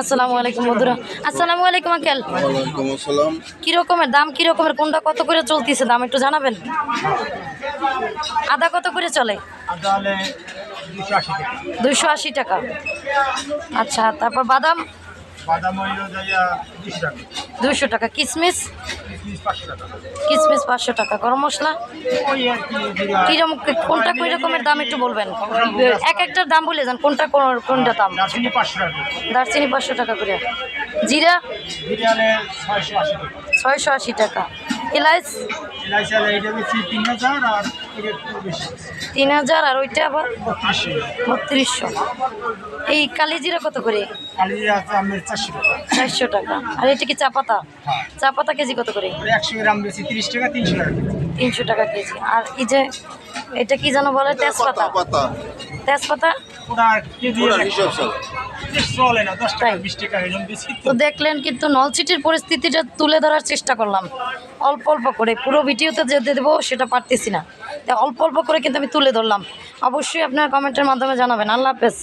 আসসালামু আলাইকুম বন্ধুরা। আসসালামু আলাইকুম আঙ্কেল। আসসালাম। কি রকমের দাম কি রকমের কোনটা কত করে চলতেছে দাম একটু জানাবেন? আদা কত করে চলে? দুশো আশি টাকা। আচ্ছা তারপর বাদাম? দুশো টাকা। কিশমিশ কিশমিশ পাঁচশো টাকা। গরম মশলা? কিরম কোনটা কই রকমের দাম একটু বলবেন? এক একটার দাম বলে যান কোনটা কোনটা দাম? দারচিনি পাঁচশো টাকা। করে। জিরা? ছয়শো আশি টাকা। বেশি তিন হাজার আর ওইটা আবার? বত্রিশশো। এই কালি জিরা কত করে? চারশো টাকা। আর এটা কি চা পাতা? হ্যাঁ। চা পাতা কেজি কত করে? একশো গ্রাম বেশি তিরিশ টাকা তিনশো টাকা তিনশো টাকা কেজি। আর এই যে এটা কি যেন বলে? তেজপাতা। পাতা পাতা। তেজপাতা? ওটা কেজি হিসাব চলে। চলে না দশ টাকা বিশ টাকা এরকম বেশি তো। দেখলেন কিন্তু নলছিটির পরিস্থিতিটা তুলে ধরার চেষ্টা করলাম। অল্প অল্প করে পুরো ভিডিওতে যেতে দেবো সেটা পারতেছি না। তাই অল্প অল্প করে কিন্তু আমি তুলে ধরলাম। অবশ্যই আপনার কমেন্টের মাধ্যমে জানাবেন। আল্লাহ হাফেজ।